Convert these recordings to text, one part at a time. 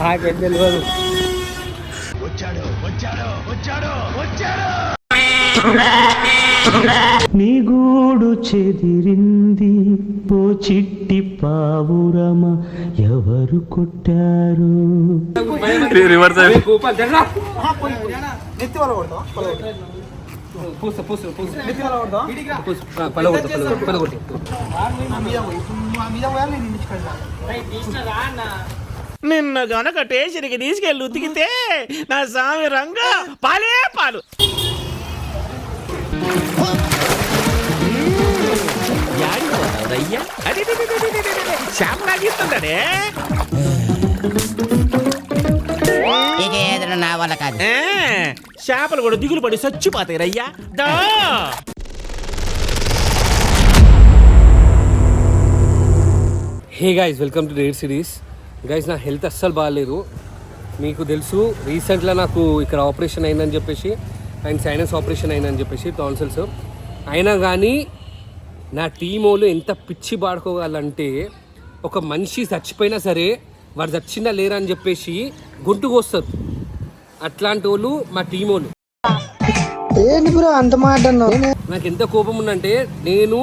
నాకేం తెలియదు నీ గూడు చెదిరింది ఓ చిట్టి పావురమ ఎవరు కొట్టారు? రివర్స్ గోపాల్ జరా నెత్తి వాళ్ళ కొడతావా పూస పూస పూస. పూస పలగొట్టు పలగొట్టు పలగొట్టు నిన్న గనక టేషన్కి తీసుకెళ్ళి ఉతికితే నా స్వామి రంగా పాలే పాలు. శ్యామలాగిస్తుందనే ఇక ఏదైనా నా వల్ల కాదు. చేపలు కూడా దిగులు పడి చచ్చిపోతాయి రయ్యా దా. Hey guys welcome to rare series guys నా హెల్త్ అస్సలు బాగాలేదు. మీకు తెలుసు రీసెంట్గా నాకు ఇక్కడ ఆపరేషన్ అయిందని చెప్పేసి అండ్ సైనస్ ఆపరేషన్ అయిందని చెప్పేసి టాన్సిల్స్ అయినా కానీ నా టీం వాళ్ళు ఎంత పిచ్చి పాడుకోగలంటే ఒక మనిషి చచ్చిపోయినా సరే వాడు చచ్చిందా లేరా అని చెప్పేసి గొంతుకు వస్తారు అట్లాంటి వాళ్ళు మా టీం వాళ్ళు. ఏంటి బ్రో అంత మాట నాకు ఎంత కోపం ఉందంటే నేను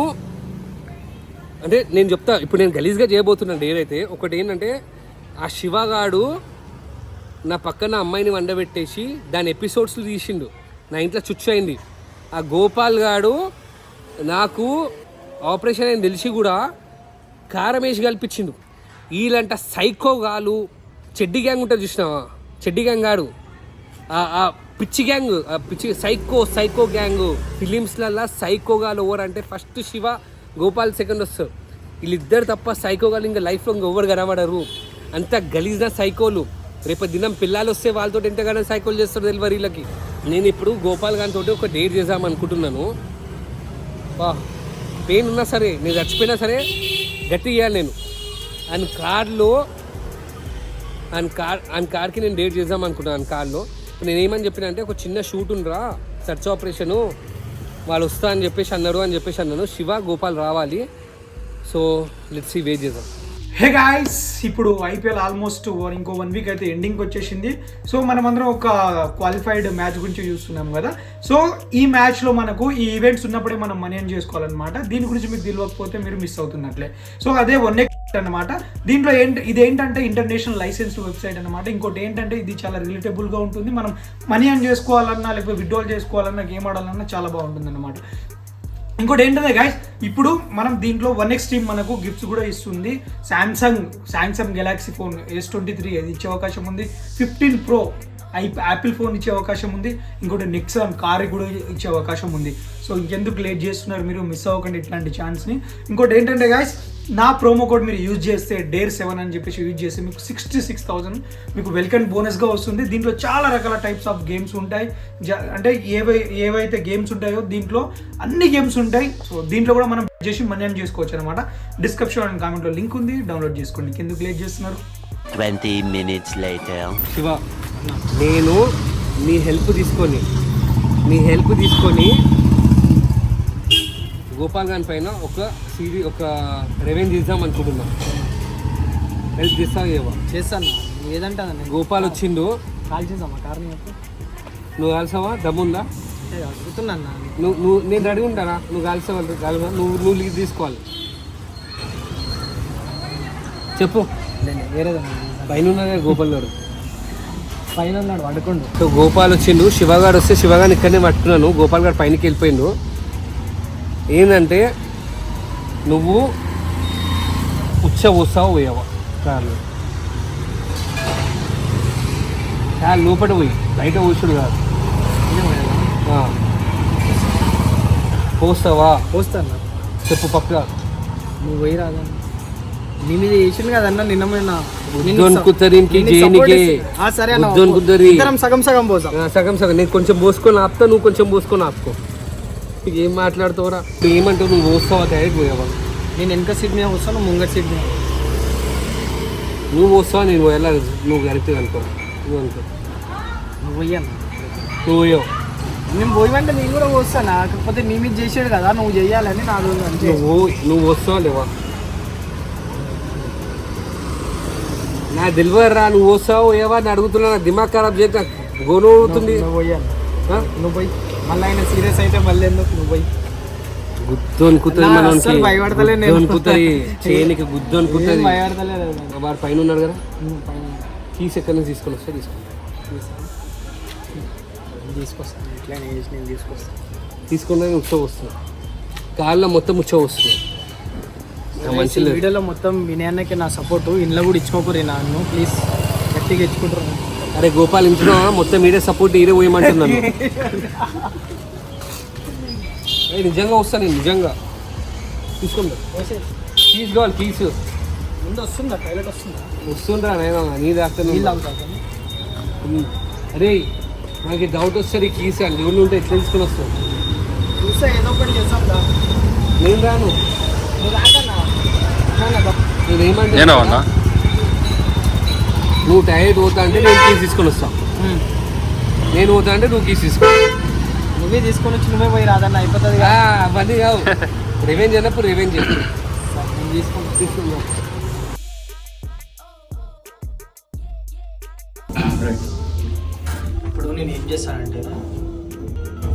అంటే నేను చెప్తా ఇప్పుడు నేను గలీజ్గా చేయబోతున్నాను ఏదైతే ఒకటి ఏంటంటే ఆ శివగాడు నా పక్కన అమ్మాయిని వండబెట్టేసి దాని ఎపిసోడ్స్లు తీసిండు. నా ఇంట్లో చుచ్చు అయింది. ఆ గోపాల్ గాడు నాకు ఆపరేషన్ అని తెలిసి కూడా కారం వేసి కల్పించిండు. వీళ్ళంట సైకో గాలు చెడ్డి గ్యాంగ్ ఉంటుంది చూసినావా? చెడ్డి గ్యాంగ్ గాడు ఆ- పిచ్చి గ్యాంగ్ ఆ పిచ్చి సైకో సైకో గ్యాంగ్. ఫిలిమ్స్లల్లా సైకో గాలు ఓవర్ అంటే ఫస్ట్ శివ గోపాల్ సెకండ్ వస్తారు వీళ్ళిద్దరు తప్ప సైకో గాలు ఇంకా లైఫ్లో ఇంకెవ్వరు కనబడరు. అంత గలీజ్న సైకోలు. రేపు దినం పిల్లలు వస్తే వాళ్ళతో ఎంతగానో సైకోలు చేస్తారు తెలియదు వీళ్ళకి. నేను ఇప్పుడు గోపాల్ గారితో తోటి ఒక డేట్ చేద్దాం అనుకుంటున్నాను. వా పెయిన్ ఉన్నా సరే నేను చచ్చిపోయినా సరే గట్టి చేయాలి నేను. అండ్ కార్లో అండ్ కార్ అండ్ కార్కి నేను డేట్ చేద్దాం అనుకుంటున్నాను కార్లో. నేను ఏమని చెప్పిన అంటే ఒక చిన్న షూట్ ఉందిరా సర్చ్ ఆపరేషను. వాళ్ళు వస్తా అని చెప్పేసి అన్నారు అని చెప్పేసి అన్నాను. శివ గోపాల్ రావాలి. సో లెట్స్ సీ వెయిట్ చేద్దాం. హే గాయస్ ఇప్పుడు ఐపీఎల్ ఆల్మోస్ట్ ఇంకో వన్ వీక్ అయితే ఎండింగ్ వచ్చేసింది. సో మనం అందరం ఒక క్వాలిఫైడ్ మ్యాచ్ గురించి చూస్తున్నాం కదా. సో ఈ మ్యాచ్లో మనకు ఈ ఈవెంట్స్ ఉన్నప్పుడే మనం మనీ అని చేసుకోవాలన్నమాట. దీని గురించి మీకు తెలియకపోతే మీరు మిస్ అవుతున్నట్లే. సో అదే వన్ అనమాట దీంట్లో ఏంటి ఇది ఏంటంటే ఇంటర్నేషనల్ లైసెన్స్ వెబ్సైట్ అనమాట ఇంకోటి ఏంటంటే ఇది చాలా రిలేటబుల్గా ఉంటుంది. మనం మనీ అని చేసుకోవాలన్నా లేకపోతే విడ్రాల్ చేసుకోవాలన్నా గేమ్ ఆడాలన్నా చాలా బాగుంటుంది అనమాట ఇంకోటి ఏంటంటే గాయస్ ఇప్పుడు మనం దీంట్లో వన్ ఎక్స్ టీమ్ మనకు గిఫ్ట్స్ కూడా ఇస్తుంది. Samsung Samsung Galaxy phone S twenty three అది ఇచ్చే అవకాశం ఉంది. Fifteen pro I Apple phone ఇచ్చే అవకాశం ఉంది. ఇంకోటి నెక్సాన్ కార్ కూడా ఇచ్చే అవకాశం ఉంది. సో ఇంకెందుకు లేట్ చేస్తున్నారు మీరు? మిస్ అవ్వకండి ఇట్లాంటి ఛాన్స్ని ఇంకోటి ఏంటంటే గాయస్ నా ప్రోమో కోడ్ మీరు యూజ్ చేస్తే డేర్ సెవెన్ అని చెప్పేసి యూజ్ చేస్తే మీకు సిక్స్టీ సిక్స్ థౌసండ్ మీకు వెల్కమ్ బోనస్గా వస్తుంది. దీంట్లో చాలా రకాల టైప్స్ ఆఫ్ గేమ్స్ ఉంటాయి. జ- అంటే ఏవై ఏవైతే గేమ్స్ ఉంటాయో దీంట్లో అన్ని గేమ్స్ ఉంటాయి. సో దీంట్లో కూడా మనం చేసి మనీ అని చేసుకోవచ్చు అనమాట డిస్క్రిప్షన్ అండ్ కామెంట్లో లింక్ ఉంది. డౌన్లోడ్ చేసుకోండి. ఎందుకు లేట్ చేస్తున్నారు? 20 minutes later. శివ నేను నీ హెల్ప్ తీసుకొని నీ హెల్ప్ తీసుకొని గోపాల్ గారి పైన ఒక సిరీ ఒక రెవెన్యూ చేద్దాం అనుకుంటున్నా. హెల్ప్ చేస్తావు ఏవో. చేస్తాను ఏదంటే గోపాల్ వచ్చిండు. కాల్ చేద్దామా? కార్ని చెప్పి నువ్వు కలిసావా? దమ్ముందా? అడుగుతున్నా నువ్వు నువ్వు నేను రెడీ ఉంటానా? నువ్వు కలిసావా? కలిసా నువ్వు నువ్వు లీడ్ తీసుకోవాలి. చెప్పు. వేరేదా పైన గోపాల్ గారు పైన ఉన్నాడు వండుకోండు సో గోపాల్ వచ్చిండు. శివగాడు వస్తే శివగాని ఇక్కడనే పట్టుకున్నాను. గోపాల్ గారు పైనకి వెళ్ళిపోయిండు. ఏంటంటే నువ్వు ఉచ్చ పోస్తావు పోయావా. కార్లు. కాదు లోపల పోయి బయట పోసుడు కాదు. పోస్తావా? పోస్తాను. చెప్పు పక్క నువ్వు పోయి రాదా? నీ మీద చేసిండు కదన్న నిన్న మొన్న. సరే సగం సగం పోసాం. సగం సగం. నేను కొంచెం పోసుకొని ఆపుతా నువ్వు కొంచెం పోసుకొని ఆపుకో. ఏం మాట్లాడుతావురా? నువ్వు ఏమంటావు నువ్వు పోస్తావా డైరెక్ట్ పోయావా? నేను వెనక సీట్ మీద వస్తాను ముంగట సీట్ మీద. నువ్వు పోస్తావా నేను పోయాలా? నువ్వు కరెక్ట్ అనుకో. నువ్వు అనుకో. నువ్వు పోయాను నువ్వు పోయావు. నేను పోయిమంటే నేను కూడా పోస్తాను కాకపోతే నీ మీద చేసాడు కదా నువ్వు చెయ్యాలని నా రోజు అంతే. నువ్వు నువ్వు వస్తావా లేవా? నా తెలియదు రా నువ్వు వస్తావు ఏవని అడుగుతున్నా నా దిమాగ్ ఖరాబ్ చేత గోను? నువ్వు పోయి మళ్ళీ ఆయన సీరియస్ అయితే మళ్ళీ ఎందుకు నువ్వు? పోయి గుద్దు అనుకుంటుంది నా మనోనికి. అస్సలు భయపడతలే నేను. గుద్దు అనుకుంటుంది చేయనికి గుద్దు అనుకుంటుంది భయపడతలేదు వాడు పైన ఉన్నాడు కదా. కీస్ ఎక్కడి నుంచి తీసుకొని వస్తే తీసుకుంటా తీసుకొస్తాను ఇట్లా నేను చేసి నేను తీసుకొస్తాను ఉత్సవం వస్తుంది కాళ్ళలో మొత్తం ఉత్సవం వస్తుంది మంచి లేదు. వీడియోలో మొత్తం వినయానికి నా సపోర్ట్ ఇంట్లో కూడా ఇచ్చుకోకూరి నన్ను. ప్లీజ్ గట్టిగా ఇచ్చుకుంటారు అరే గోపాల్ ఇంట్లో మొత్తం మీరే సపోర్ట్ ఈడే పోయమంటున్నాను. నిజంగా వస్తాను నేను నిజంగా. తీసుకుంటా కీస్ కావాలి కీస్ ముందు వస్తుందా? టైలెట్ వస్తుందా? వస్తుండ్రా నేను నీ అవుతాను అరే నాకు డౌట్ వస్తుంది కీస్ అని ఎవరు ఉంటే ఎట్లా తీసుకొని వస్తావు? చూస్తే ఏదో ఒకటి దా నేను రాను. నువ్వు రాకన్నా. నేనేమంటే నువ్వు టైర్డ్ పోతా అంటే నేను కీస్ తీసుకొని వస్తా. నేను పోతా అంటే నువ్వు కీస్ తీసుకో. నువ్వే తీసుకొని వచ్చి నువ్వే పోయి రాదన్న అయిపోతుంది అవన్నీ కావు. రివెంజ్ అన్నప్పుడు రివెంజ్ తీసుకొని ఇప్పుడు నేను ఏం చేస్తానంటే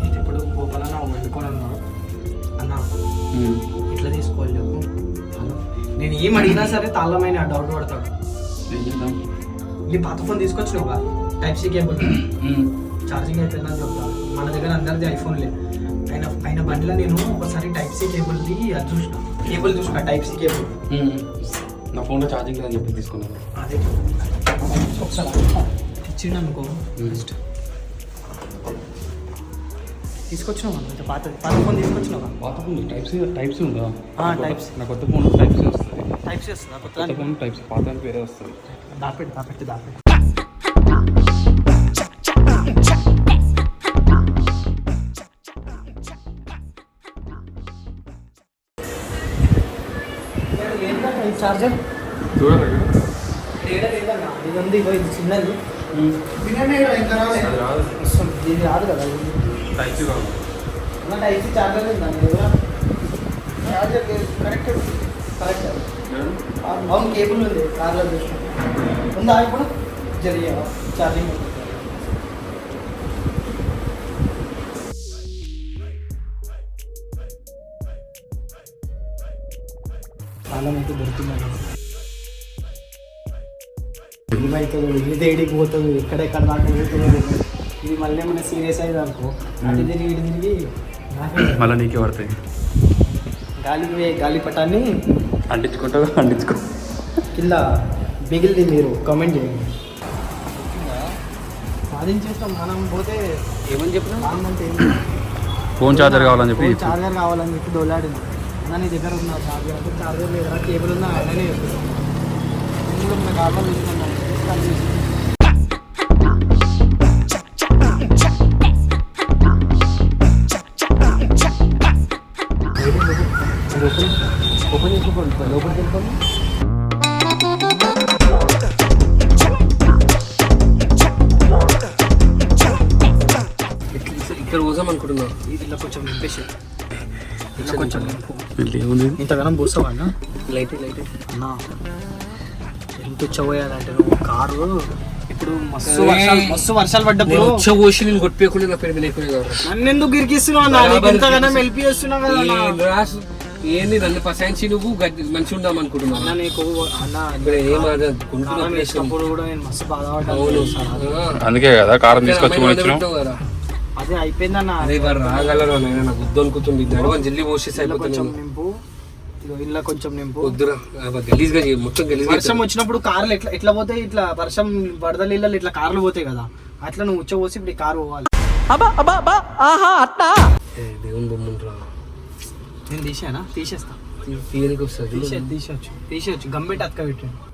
ఇది ఇప్పుడు గోపాలన్న వండుకొని ఉన్నాడు అన్న ఇట్లా తీసుకోవాలి చెప్పు. నేను ఏం అడిగినా సరే తాళమైన డౌట్ పడతాడు. ఈ పాత ఫోన్ తీసుకొచ్చినావుగా టైప్ సి కేబుల్. ఛార్జింగ్ అయిపోయిందని చెప్తాను మన దగ్గర అందరిది ఐఫోన్లే ఆయన ఆయన బండిలో నేను ఒకసారి టైప్ సి కేబుల్ది అది చూసిన. కేబుల్ చూసిన టైప్ సి కేబుల్. నా ఫోన్లో ఛార్జింగ్ లేదని చెప్పి తీసుకున్నాను. అదే. ఒకసారి ఇచ్చిండు అనుకో ఫస్ట్ తీసుకొచ్చినావా పాత పాత ఫోన్ తీసుకొచ్చినావా? పాత phone? Type C type C ఉందా? C. నా కొత్త ఫోన్ టైప్ టైప్ చేస్తున్నా కొత్త ఫోన్ పాత వేరే వస్తుంది దాపెట్టి దాపెట్టి దాపెట్టి చార్జర్ చూడండి ఇది ఉంది ఇగో ఇది చిన్నది. ఇది రాదు కదా. Type charger charger correct correct అవును కేబుల్ ఉంది కార్లో చూసిన ఉందా ఇప్పుడు? జరిగే ఛార్జింగ్ తాళం అయితే దొరికిందండి ఏమవుతుంది ఇది పోతుంది ఎక్కడెక్కడ దాకా పోతుంది ఇది మళ్ళీ ఏమైనా సీరియస్ అయ్యేది అనుకో. అటు తిరిగి ఇటు తిరిగి మళ్ళీ నీకే పడతాయి. గాలి గాలి పటాన్ని అంటించుకుంటావు అంటించుకో. కింద మిగిలింది మీరు కామెంట్ చేయండి. సాధించేస్తాం మనం పోతే ఏమని చెప్పినా బాగుందంటే ఫోన్ ఛార్జర్ కావాలని చెప్పి. చార్జర్ కావాలని చెప్పి దొలాడిన అన్న నీ దగ్గర ఉన్న చార్జర్ అంటే చార్జర్ లేదా కేబుల్ ఉందా అలానే కార్లో తీసుకున్నాను లోపలికి ఇక్కడ పోసాం అనుకుంటున్నా. ఇలా కొంచెం నింపేసి ఇలా కొంచెం నింపు. ఇంతగానం పోస్తావా అన్న? Light light. అన్నా ఎంత ఉచ్చబోయాలంటే నువ్వు కారు? ఇప్పుడు మస్తు వర్షాలు మస్తు వర్షాలు పడ్డప్పుడు. వచ్చే పోసి నేను కొట్టిపోయకుండా నా పేరు లేకుండా నన్ను ఎందుకు గిరికిస్తున్నావు అన్న? ఇంతగానం హెల్ప్ చేస్తున్నావు కదా. ఏంది నన్ను పసాయించి నువ్వు? మంచిగా ఉందాం అనుకుంటున్నా అన్న నీకు అన్న ఇక్కడ కూడా నేను మస్తు బాధపడ్డాను. అందుకే కదా కారం తీసుకొచ్చి. అదే అయిపోయిందన్న అదే వారు రాగలరు నాకు గుద్దు అనుకుంటుంది నడవని జల్లి పోసేసి అయిపోతుంది నింపు. ఇలా కొంచెం నింపు. వద్దురా. గలీజ్గా మొత్తం గలీజ్గా వర్షం వచ్చినప్పుడు కార్లు ఎట్లా ఎట్లా పోతాయి? ఇట్లా వర్షం వరద నీళ్ళలో ఇట్లా కార్లు పోతాయి కదా. అట్లా నువ్వు ఉచ్చ పోసి ఇప్పుడు ఈ కారు పోవాలి. ఏ, దేవుని బొమ్మంటారా నేను తీసానా? తీసేస్తా. తీయనికి వస్తుంది. తీసే తీసేయచ్చు తీసేయచ్చు గంబెట్టి అతక పెట్టాను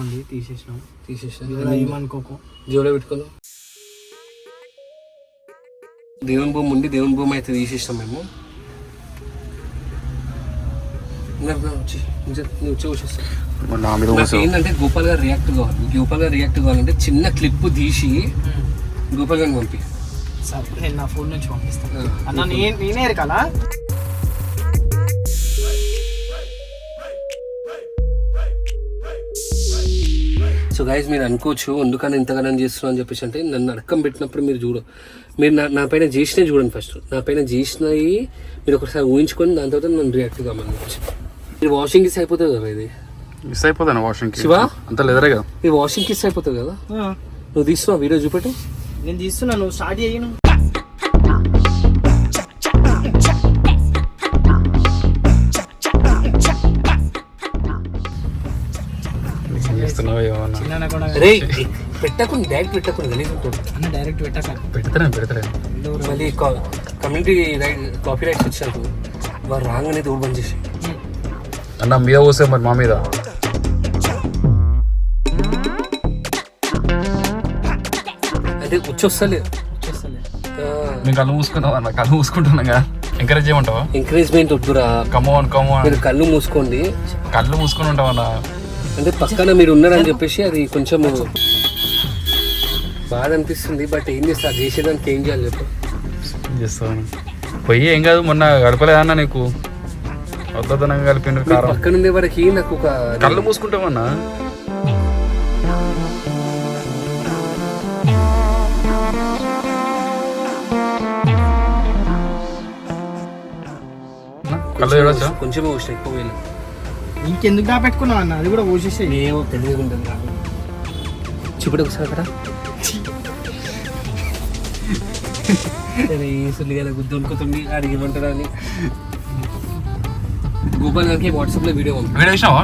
ఉంది తీసేసినాం తీసేసా. ఏమనుకోకు. జోలో పెట్టుకుందాం? దేవుని భూమి ఉండి దేవుని భూమి అయితే తీసేసాం మేము. ఏంటంటే గోపాల్ గారు రియాక్ట్ కావాలి. గోపాల్ గారు రియాక్ట్ కావాలంటే చిన్న క్లిప్ తీసి గోపాల్ గారిని పంపి. సరే నేను నా ఫోన్ నుంచి పంపిస్తాను. అన్న నేను నేనే ఎరకాలా సో గైస్ మీరు అనుకోవచ్చు ఎందుకని ఇంతగానం చేస్తున్నా అని చెప్పేసి అంటే నన్ను అడకం పెట్టినప్పుడు మీరు చూడ మీరు నా నా పైన చేసినవి చూడండి ఫస్ట్ నా పైన చేసినవి మీరు ఒకసారి ఊహించుకొని దాని తర్వాత నన్ను రియాక్ట్ కామని మీరు వాషింగ్ కిస్ అయిపోతుంది కదా ఇది? మిస్ అయిపోతాను వాషింగ్ శివ? అంత లెదరే కదా? ఇది వాషింగ్ కిస్ అయిపోతుంది కదా? నువ్వు తీస్తున్నావు? వీడియో చూపెట్టు. నేను తీస్తున్నాను స్టార్ట్ చేయను పెట్టకుండా డైరెక్ట్ పెట్టకుండా అన్న డైరెక్ట్ పెట్టక పెడతాను పెడతాను మళ్ళీ కమ్యూనిటీ రైట్ కాపీ రైట్స్ వచ్చారు వారు రాగానే తోడు బంద్ చేసి. అన్న మీద పోసే మరి మా మీద. అంటే వచ్చొస్తలే చేస్తలే మేము కళ్ళు మూసుకుందాం అన్న కళ్ళు మూసుకుంటున్నాం కదా. ఎంకరేజ్ చేయమంటావా? ఎంకరేజ్మెంట్ వద్దురా కమోన్ కమోన్ మీరు కళ్ళు మూసుకోండి. కళ్ళు మూసుకొని ఉంటాం అన్న అంటే పక్కన మీరు ఉన్నారని చెప్పేసి అది కొంచెం బాధ అనిపిస్తుంది బట్ ఏం చేస్తా? అది చేసేదానికి ఏం చేయాలి చెప్పు. చేస్తాను పోయి ఏం కాదు మొన్న గడపలేదన్నా నీకు? వద్దదనంగా కలిపిండు మీరు కారం. పక్కన ఉండే వరకు నాకు ఒక కళ్ళు మూసుకుంటామన్నా కొంచెం వచ్చిన ఎక్కువ వేలు ఇంకెందుకు దా పెట్టుకున్నావు అన్న? అది కూడా పోసేసేయి ఏమో తెలియదు ఉంటుంది నాకు చూపడు ఒకసారి అక్కడ. సుల్లిగా గుద్దు అనుకుతుంది అడిగిమంటారా అని. గోపాల్ గారికి వాట్సాప్లో వీడియో పంపి. వీడియో వేసినావా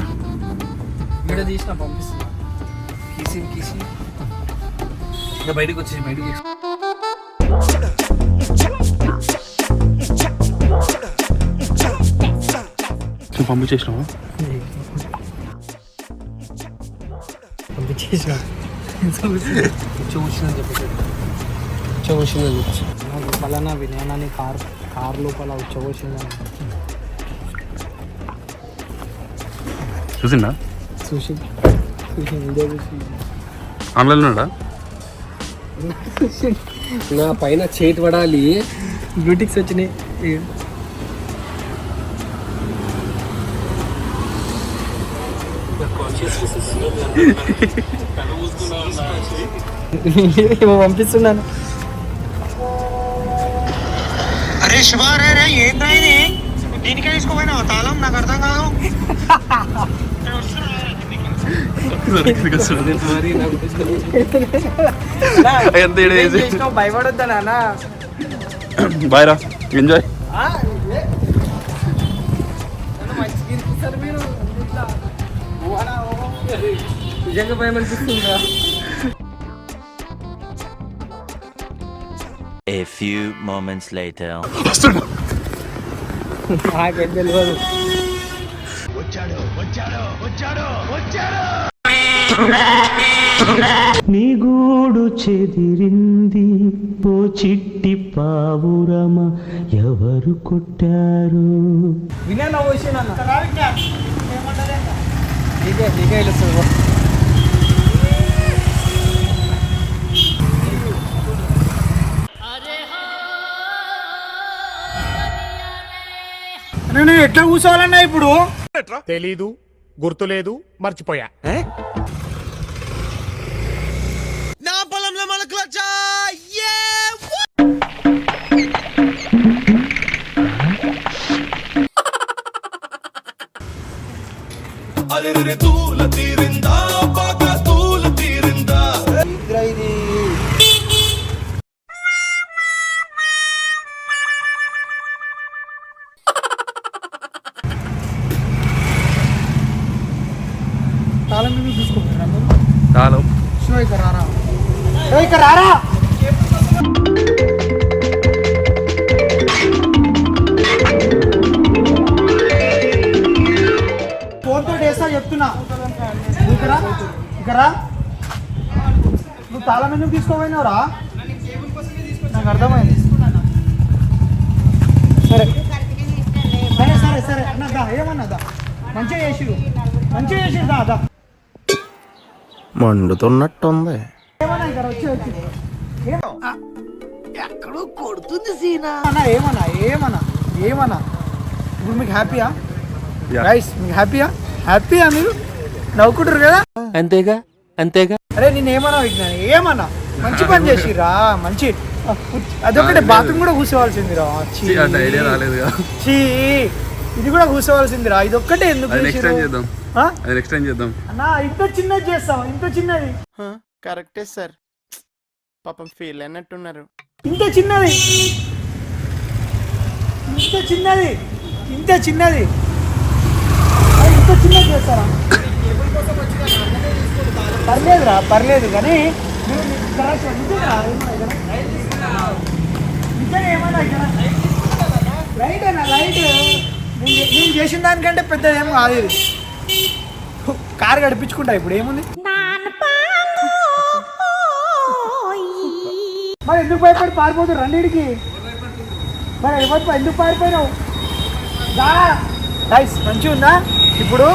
వీడియో తీసిన పంపిస్తున్నా. కీసి కీసి ఇంకా బయటకు వచ్చి బయటకు వచ్చి పంపించేసినావా? పంపించేసిన? వచ్చిందని చెప్పేసి కొంచెం వచ్చిందని చెప్పేసి నాకు ఫలానా వినయానాన్ని కార్ కార్ లోపల ఉచ్చబోసిందని చూసిందా చూసి చూసి వీడియో చూసి. ఆన్లైన్లో ఉన్నాడా? నా పైన చేతి పడాలి. బ్యూటిక్స్ వచ్చినాయి. ఏమో పంపిస్తున్నాను. అరే శివ అరే అరే ఏంద్రా ఇది? దీనికే తీసుకోపోయినా తాళం? నాకు అర్థం కాదు. భయపడొద్దా నాన్న. బాయ్ రా ఎంజాయ్ నిజంగా భయం అనిపిస్తుందా A few moments later. నాకేం తెలియదు నీ గూడు చెదిరింది ఓ చిట్టి పావురమ ఎవరు కొట్టారు? నీకే నీకే తెలుస్తుంది నేను ఎట్లా కూర్చోవాలన్నా ఇప్పుడు? తెలీదు గుర్తులేదు మర్చిపోయా. నా పొలంలో మనకు వచ్చా? తాళం ఇక్కడ రారా? ఫోన్తో వేస్తా చెప్తున్నా. ఇక్కడ ఇక్కడ నువ్వు తాళం ఎందుకు తీసుకోపోయినావురా నాకు అర్థమైంది. సరే. సరే సరే సరే. అన్నదా ఏమన్నదా ఏమన్నా మంచిగా చేసిరు మంచిగా చేసిరు దా. మండుతున్నట్టుంది ఏమన్నా ఇక్కడ వచ్చి వచ్చి ఎక్కడో కొడుతుంది సీనా. అన్న ఏమన్నా ఏమన్నా ఏమన్నా? ఇప్పుడు మీకు హ్యాపీయా? రైస్ మీకు హ్యాపీయా? హ్యాపీయా మీరు? నవ్వుకుంటారు కదా? అంతేగా? అంతేగా? అరే నేను ఏమన్నా విజ్ఞానం ఏమన్నా? మంచి పని చేసిరా మంచి. అదొకటి బాత్రూమ్ కూడా కూర్చోవాల్సిందిరా. ఛీ ఇది కూడా కూర్చోవాల్సిందిరా. ఇది ఒక్కటే ఎందుకు? చేద్దాం. చేద్దాం. అన్నా ఇంత చిన్నది చేస్తావా? ఇంత చిన్నది? కరెక్టే సార్. పాపం ఫీల్ అయినట్టున్నారు. ఇంత చిన్నది. ఇంత చిన్నది. ఇంత చిన్నది. అది ఇంత చిన్నది చేస్తారా పర్లేదురా పర్లేదు కానీ నువ్వు నీ- కరెక్ట్, నిజంగా ఏమన్నా ఇక్కడ? లైట్ అన్న లైట్ నేను నేను చేసిన దానికంటే పెద్ద ఏం కాదు ఇది. కారు గడిపించుకుంటా ఇప్పుడు ఏముంది? మరి ఎందుకు భయపడి పారిపోతారు రండిడికి మరి ఎవరు ఎందుకు పారిపోయినావు? గైస్ మంచిగా ఉందా? ఇప్పుడు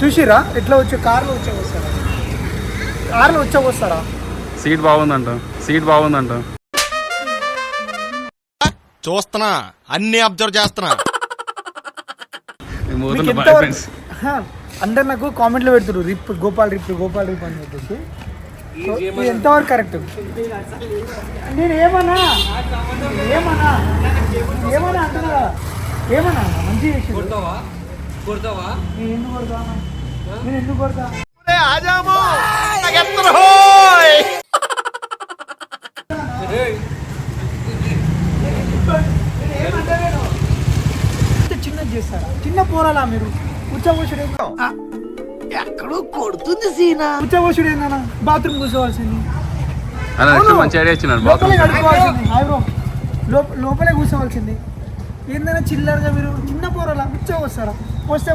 చూసిరా ఎట్లా వచ్చి కార్లో వచ్చా వస్తారా? కార్లో వచ్చా వస్తారా? సీట్ బాగుందంట. సీట్ బాగుందంట. చూస్తున్నా. అన్ని అబ్జర్వ్ చేస్తున్నా. అందరు నాకు కామెంట్లో పెడుతున్నారు. RIP Gopal RIP Gopal RIP అని చెప్పేసి. ఎంతవరకు కరెక్ట్? నేను ఏమన్నా? ఏమన్నా? ఏమన్నా అంటున్నా? కదా. ఏమన్నా చేసి కొడతావా? కొడతావా? నేను ఎందుకు కొడతా నేను ఎందుకు కొడతా? చిన్నది చేస్తారా చిన్న పోరాలా మీరు? ఉచ్చబోసుడు ఎక్కడో కొడుతుంది సీనా. ఉచ్చబోసుడు ఏందన్నా? బాత్రూమ్ కూర్చోవాల్సింది. అలా నెక్స్ట్. మంచి ఐడియా ఇచ్చినాడు లోపలే బాత్రూమ్ కడుక్కోవాల్సింది. Hi bro. లోప- లోపలే కూర్చోవాల్సింది. ఏందైనా చిల్లరగా మీరు చిన్న పోరాలా ఉచ్చా వస్తారా? వస్తే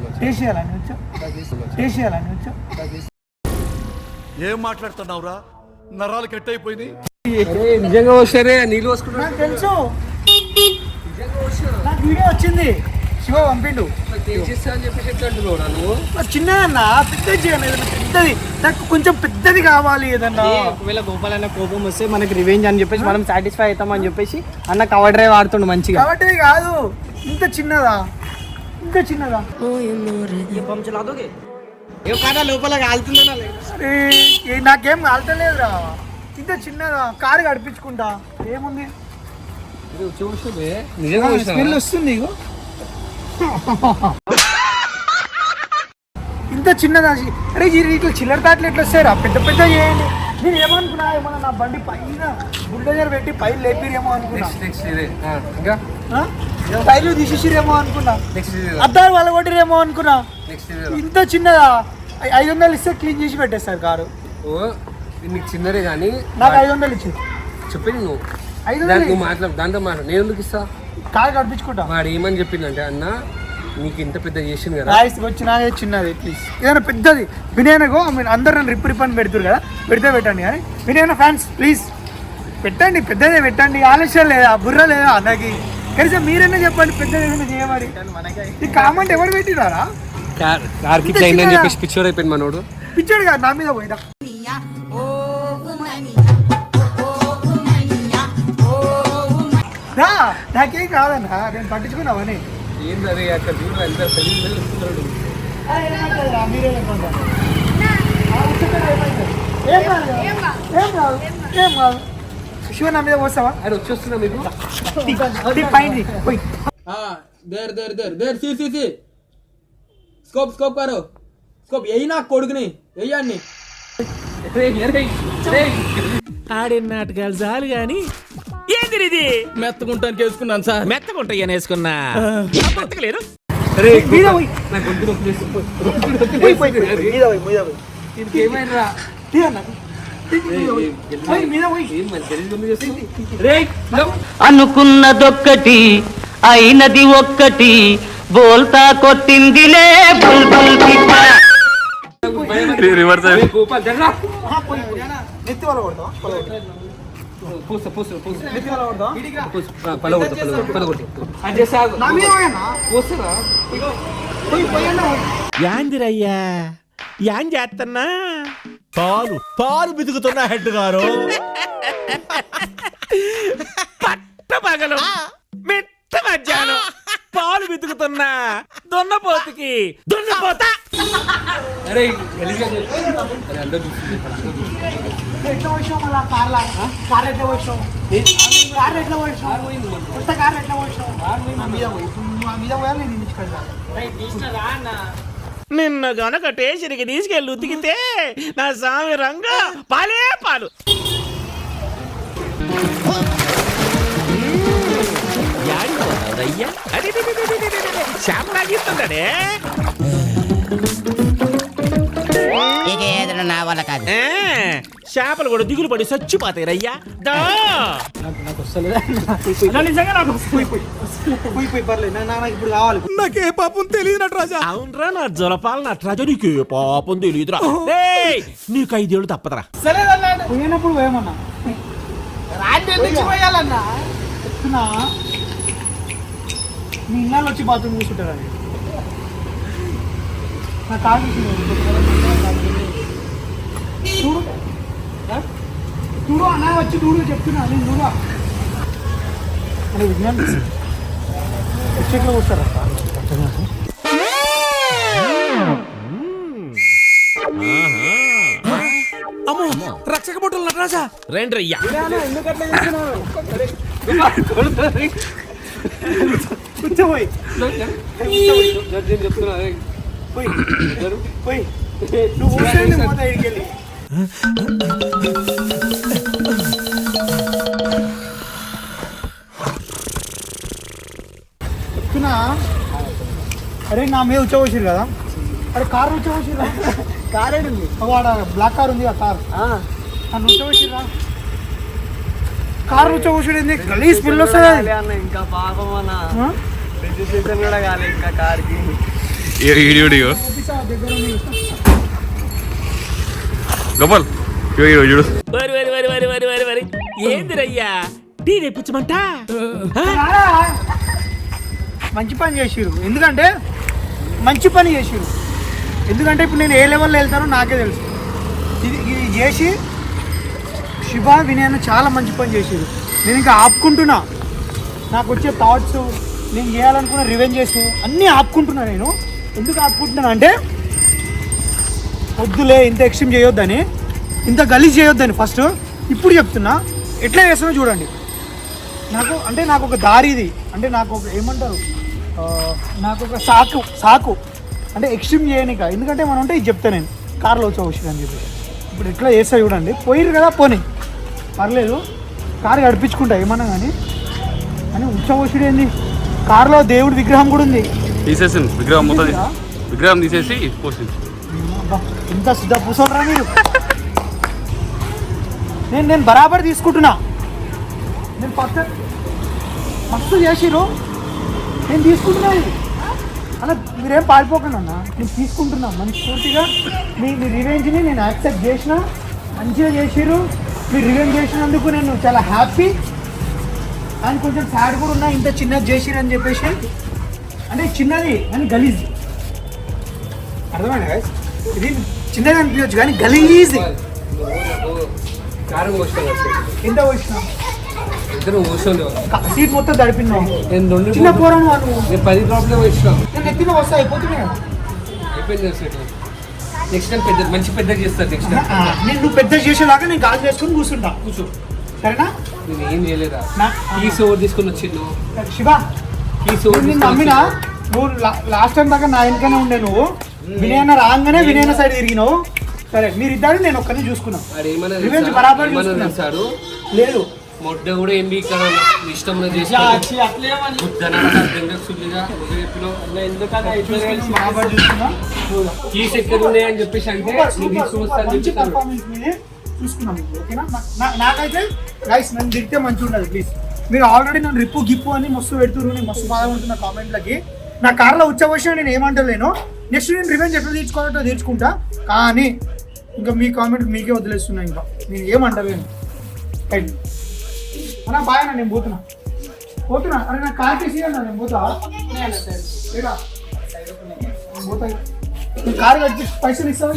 మరి. చేసేయాలని వచ్చా చేసేయాలని వచ్చా ఏం మాట్లాడుతున్నావురా? నరాలు కట్ అయిపోయింది నిజంగా వస్తారే నీళ్ళు పోసుకుంటా నాకు తెలుసు. నాకు వీడియో వచ్చింది. శివ పంపిండు. అని చిన్నదన్నా పెద్దది ఏదన్నా పెద్దది. నాకు కొంచెం పెద్దది కావాలి ఏదన్నా. ఒకవేళ గోపాల్ అన్న కోపం వస్తే మనకి రివెంజ్ అని చెప్పేసి మనం సాటిస్ఫై అవుతామని చెప్పేసి అన్న కవర్ డ్రైవ్ ఆడుతుండు మంచిగా. కాబట్టి ఇది కాదు ఇంత చిన్నదా? ఇంత చిన్నదా? లోపల నాకేం కాల్తలేదురా ఇంత చిన్నదా? కారు గడిపించుకుంటా ఏముంది? ఇది చూస్తుంది నిజంగా స్మెల్ చూసినావా? వస్తుంది ఇగో. ఇంత చిన్నదా అరే ఇట్లా చిల్లర తాట్లు ఎట్లా వస్తాయిరా? పెద్ద పెద్ద చేయండి. నేను ఏమనుకున్నా ఏమన్నా నా బండి పైన బుల్డోజర్ పెట్టి పైన లేపిరేమో అనుకున్నా. ఇంకా? టైర్లు తీసేసిరేమో అనుకున్నా. అద్దాలు వాళ్ళ కొట్టిరేమో అనుకున్నా ఇంత చిన్నదా? ఐదు వందలు ఇస్తే క్లీన్ చేసి పెట్టేస్తారు కారు. నీకు చిన్నదే కానీ నాకు ఐదు వందలు ఇచ్చి. చెప్పింది నువ్వు. ఐదు వందలు నువ్వు మాట్లాడు. దాంతో మాట్లాడు. నేను ఎందుకు ఇస్తా? కారు గడిపించుకుంటా వాడు ఏమని చెప్పిందంటే అన్న నీకు ఇంత పెద్ద చేసింది కదా. రాయిస్ వచ్చి నాదే చిన్నది ప్లీజ్ ఏదైనా పెద్దది. వినయనగో మీరు అందరు నన్ను రిప్ రిప్ అని పెడుతురు కదా పెడితే పెట్టండి కానీ వినయన ఫ్యాన్స్ ప్లీజ్ పెట్టండి పెద్దదే పెట్టండి ఆలస్యం లేదా బుర్ర లేదా అన్నకి. కనీసం మీరైనా చెప్పండి పెద్దది ఏదైనా చేయమని. ఈ కామెంట్ ఎవరు పెట్టినారా? కార్ కార్కి? చెప్పేసి పిచ్చోడు అయిపోయింది మనోడు. పిచ్చాడు కాదు నా మీద పోయినా. నా, నాకేం కాదన్నా నేను పట్టించుకున్నావని ఏంది అదే అక్కడ చూడు ఎంత తెలియదు తెలుస్తున్నాడు మీరే చెప్పండి ఆ, ఉచితంగా ఏమైంది? ఏం కాదు? ఏం కాదు ఏం కాదు. శివ నా మీద పోస్తావా? ఆయన వచ్చేస్తున్నా మీకు? పైన there there there there C C C. Scope scope car. Scope ఎయ్యి నా కొడుకుని వెయ్యండి ఆడిన నాటకాలు చాలు గాని ఏంది ఇది మెత్తకుంటానికి వేసుకున్నాను సార్. వేసుకున్నా. అనుకున్నదొక్కటి అయినది ఒక్కటి బోల్తా కొట్టిందిలే బుల్బుల్ రివర్స్ గోపాల్ పూస పూస పూస. పూస. పలగొట్టు పలగొట్టు పలగొట్టు. యాందిరయ్యా యాన్ చేస్తున్నా పాలు పాలు బితుకుతున్నా హెడ్ గారు. పట్ట పగలు. మిట్ట మధ్యాహ్నం. పాలు బితుకుతున్నా దున్నపోతుకి. దున్నపోత. అరే ఎట్లా మళ్ళీ కార్లా కార్ ఎట్లా కార్ ఎట్లా కొత్త కార్ ఎట్లా మీద పోయి ఇప్పుడు నువ్వు ఆ మీద పోయాలి నేను నిన్న గనక టేషన్కి తీసుకెళ్ళి ఉతికితే నా స్వామి రంగా పాలే పాలు. చేపలాగిస్తుందడే ఇక ఏదైనా నా వల్ల కాదు. చేపలు కూడా దిగులు పడి చచ్చిపోతాయి రయ్యా దా నిజంగా నాకు పోయి పోయి పోయి పోయి పర్లేదు. నా- నాకు ఇప్పుడు కావాలి. నాకే పాపం తెలియదు నటరాజా అవునరా నా జలపాల నటరాజా నీకే పాపం తెలియదురా. ఏయ్, నీకు ఐదేళ్ళు తప్పదరా. పోయినప్పుడు పోయమన్నా. రాండి నుంచి పోయాలన్నా. చెప్తున్నా మీ ఇన్నాళ్ళు వచ్చి బాత్రూమ్ కూర్చుంటారని నా కాదు చూడు? చూడు అన్న వచ్చి చూడు చెప్తున్నా నేను చూడ అని విజ్ఞానం వచ్చేట్లో కూర్చారా అమ్మో రక్షక బొట్టలు నటరాజా. రండి రయ్యా కూర్చోపోయి నేను చెప్తున్నా అరే, పోయి. పోయి. నువ్వు అరే నా మీద ఉచ్చవచ్చారు కదా. అరే కార్ ఉచ్చవచ్చారు కార్ ఏడుంది? వాడ బ్లాక్ కార్ ఉంది ఆ కార్. నన్ను ఉచ్చవచ్చిరా కార్ ఉచ్చవచ్చుడు ఏంది? గలీజ్ స్మెల్ వస్తుంది. ఇంకా పాపం అన్న? రిజిస్ట్రేషన్ కూడా కాలే ఇంకా కార్కి. ఈడియో దగ్గర ఉంది. గోపాల్ చూడు. వరి వరి వరి వరి వరి వరి వరి. ఏంది రయ్యా? టీ తెప్పించమంట. మంచి పని చేసిరు ఎందుకంటే మంచి పని చేసిరు ఎందుకంటే ఇప్పుడు నేను ఏ లెవెల్లో వెళ్తానో నాకే తెలుసు. ఇది ఇది చేసి శివ వినయన చాలా మంచి పని చేసిరు నేను ఇంకా ఆపుకుంటున్నా. నాకు వచ్చే థాట్స్ నేను చేయాలనుకున్న రివెంజెస్ అన్నీ ఆపుకుంటున్నా నేను. ఎందుకు ఆపుకుంటున్నాను అంటే వద్దులే ఇంత ఎక్స్ట్రీమ్ చేయొద్దని ఇంత గలీజ్ చేయొద్దని ఫస్ట్ ఇప్పుడు చెప్తున్నా. ఎట్లా చేస్తానో చూడండి. నాకు అంటే నాకు ఒక దారి ఇది అంటే నాకు ఒక ఏమంటారు నాకు ఒక సాకు సాకు. అంటే ఎక్స్ట్రీమ్ చేయనిక ఎందుకంటే మనం అంటే ఇది చెప్తా నేను కార్లో వచ్చి అని చెప్పి ఇప్పుడు ఎట్లా చేస్తా చూడండి. పోయిరు కదా పోనీ. పర్లేదు. కారు గడిపించుకుంటా ఏమన్నా కానీ. అని ఉచ్చవసుడు ఏంది? కారులో దేవుడి విగ్రహం కూడా ఉంది. తీసేసింది. విగ్రహం మొత్తం విగ్రహం తీసేసి పోసింది. ఇంత సిద్ధ పూసలరా మీరు? నేను నేను బరాబర్ తీసుకుంటున్నా. నేను ఫస్ట్ మస్తు చేసిరు నేను తీసుకుంటున్నా ఇది. అలా మీరేం పారిపోకండి అన్న. నేను తీసుకుంటున్నా. మనస్ఫూర్తిగా మీ మీ రివెంజ్ని నేను యాక్సెప్ట్ చేసిన మంచిగా చేసిరు మీరు రివెంజ్ చేసినందుకు నేను చాలా హ్యాపీ అండ్ కొంచెం సాడ్ కూడా ఉన్నా ఇంత చిన్నది చేసిరు అని చెప్పేసి. అంటే చిన్నది అని గలీజ్. అర్థమైనా? ఇది చిన్నగా అనిపించచ్చు కానీ గలీజ్. ఎంత వచ్చిన ఇద్దరు కూర్చోండి సీట్ మొత్తం తడిపినావు నేను రెండు చిన్న పోరాను వాళ్ళు. నేను పది ప్రాబ్లం వచ్చినావు నేను ఎత్తిన వస్తా అయిపోతున్నాయి. అయిపోయింది నెక్స్ట్ టైం పెద్ద మంచి పెద్దగా చేస్తారు నెక్స్ట్ టైం నేను నువ్వు పెద్ద చేసేలాగా నేను గాలి చేసుకుని కూర్చుంటా. కూర్చో. సరేనా? నేను ఏం చేయలేదా? కీస్ ఓవర్ తీసుకొని వచ్చిండు? శివ కీస్ ఓవర్ నమ్మినా? నువ్వు లాస్ట్ టైం దాకా నా వెనకనే ఉండే నువ్వు. వినయన రాగానే వినయన సైడ్ తిరిగినావు? సరే మీరిద్దరు నేను ఒక్కరిని చూసుకున్నా. వాడు ఏమన్నా రివెంజ్? బరాబర్ ఏమన్నా చూసుకున్నా. తెలుసాడు? లేదు. మొడ్డ కూడా ఏం ఇక్కడ ఇష్టం కీస్ ఎక్కడ ఉన్నాయని చెప్పేసి అంటే చూసుకున్నాం ఓకేనా? నాకైతే గైస్ నన్ను తిరిగితే మంచిగా ఉండదు ప్లీజ్ మీరు ఆల్రెడీ నన్ను రిప్పు గిప్పు అని మస్తు పెడుతున్నారు నేను మస్తు బాగా ఉంటున్న కామెంట్లకి. నా కార్లో ఉచ్చవచ్చిన నేను ఏమంటలేను. నెక్స్ట్ నేను రివెంజ్ ఎట్లా తీర్చుకోవాలో తీర్చుకుంటా. కానీ ఇంకా మీ కామెంట్ మీకే వదిలేస్తున్నా ఇంకా. నేను ఏమంటలేను రైట్ అన్నా బాయ్ అన్న నేను పోతున్నా. పోతున్నా? అరే నా కార్ తీసి అన్న నేను పోతా? పోతా. కారు కట్టి పైసలు ఇస్తావు?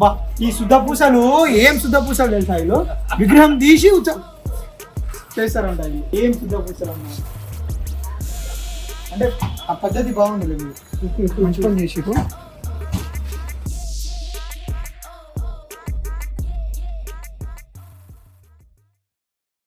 బా ఈ శుద్ధ పూసలు ఏం శుద్ధ పూసలు తెలుసా వీళ్ళు? విగ్రహం తీసి ఉచ్చ చేస్తారంట ఏం సిద్ధం పూసలు అంటే ఆ పద్ధతి బాగుంది మంచి పని చేసిరు